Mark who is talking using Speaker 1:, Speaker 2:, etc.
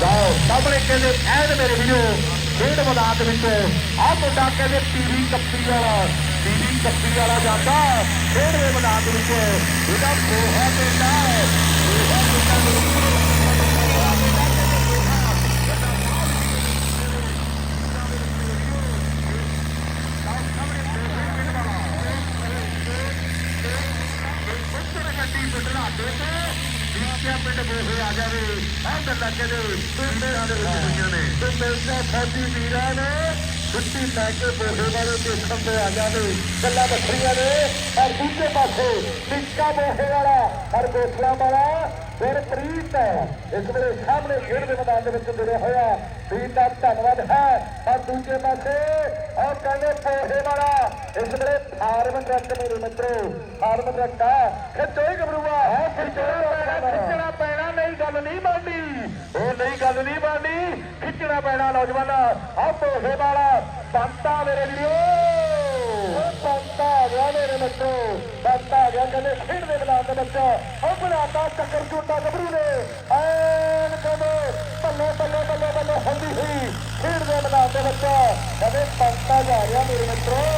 Speaker 1: ਜਾਓ ਸਾਹਮਣੇ ਕਹਿੰਦੇ ਐਨ ਮੇਰੇ ਵੀਰੋ ਖੇਡ ਮੈਦਾਨ ਦੇ ਵਿੱਚ ਆਹ ਮੁੰਡਾ ਕਹਿੰਦੇ ਟੀਵੀ ਕੱਪੀ ਵਾਲਾ ਟੀਵੀ ਕੱਪੀ ਵਾਲਾ ਜਾਂਦਾ ਖੇਡ ਦੇ ਮੈਦਾਨ ਦੇ ਵਿੱਚ ਇਹਦਾ ਬੋਹਾ ਪਿੰਡਾ ਬੋਹਾ ਪਿੰਡਾ ਦੇ ਵਿੱਚ ਪਿੰਡ ਬੋਹੇ ਆ ਜਾਵੇ ਆਹ ਗੱਲਾਂ ਕਹਿੰਦੇ ਪਿੰਡਾਂ ਦੇ ਵਿੱਚ ਹੋਈਆਂ ਨੇ। ਤੇ ਮਿਲਦਾ ਫੌਜੀ ਵੀਰਾਂ ਨੇ ਛੁੱਟੀ ਲੈ ਕੇ ਬੋਹੇ ਵਾਲੇ ਦੇਖਣ ਤੇ ਆ ਜਾਵੇ ਗੱਲਾਂ ਵੱਖਰੀਆਂ ਨੇ। ਔਰ ਦੂਜੇ ਪਾਸੇ ਨਿੱਕਾ ਬੋਹੇ ਵਾਲਾ ਔਰ ਗੋਸਲਾ ਵਾਲਾ ਫਿਰ ਪ੍ਰੀਤ ਇਸ ਵੇਲੇ ਸਾਹਮਣੇ ਖੇਡ ਦੇ ਮੈਦਾਨ ਦੇ ਵਿੱਚ ਜੁੜਿਆ ਹੋਇਆ। ਪ੍ਰੀਤ ਦਾ ਧੰਨਵਾਦ ਹੈ। ਔਰ ਦੂਜੇ ਪਾਸੇ ਔਰ ਕਹਿੰਦੇ ਬੋਹੇ ਵਾਲਾ। ਇਸ ਵੇਲੇ ਫਾਰਮ ਟਰੱਕ ਮੇਰੇ ਮਿੱਤਰੋ, ਫਾਰਮ ਟਰੱਕ ਖਿੱਚੋ ਹੀ ਗਬਰੂਆ ਹੈ ਖਿੱਚਣਾ ਪੈਣਾ ਖਿੱਚਣਾ ਪੈਣਾ ਨਹੀਂ ਗੱਲ ਨਹੀਂ ਬਣਦੀ ਉਹ ਨਹੀਂ ਗੱਲ ਨਹੀਂ ਬਣਦੀ ਖਿੱਚਣਾ ਪੈਣਾ ਨੌਜਵਾਨ। ਆ ਬੋਹੇ ਵਾਲਾ ਬੰਤਾ ਮੇਰੇ ਵੀਰੋ। ਉਹ ਬੰਤਾ ਆ ਗਿਆ ਮੇਰੇ ਮਿੱਤਰੋ। ਬੰਤਾ ਗਿਆ, ਕਹਿੰਦੇ ਖੇਡ ਦੇ ਮੈਦਾਨ ਦੇ ਵਿੱਚ। ਉਹ ਬਣਾਤਾ ਚੱਕਰ ਝੂਟਾ ਗੱਭਰੂ ਨੇ। ਐਨ ਕਹਿੰਦੇ ਬੱਲੇ ਬੱਲੇ ਬੱਲੇ ਬੱਲੇ ਹੁੰਦੀ ਸੀ ਖੇਡ ਦੇ ਮੈਦਾਨ ਦੇ ਵਿੱਚ। ਕਹਿੰਦੇ ਬੰਤਾ ਜਾ ਰਿਹਾ ਮੇਰੇ ਮਿੱਤਰੋ।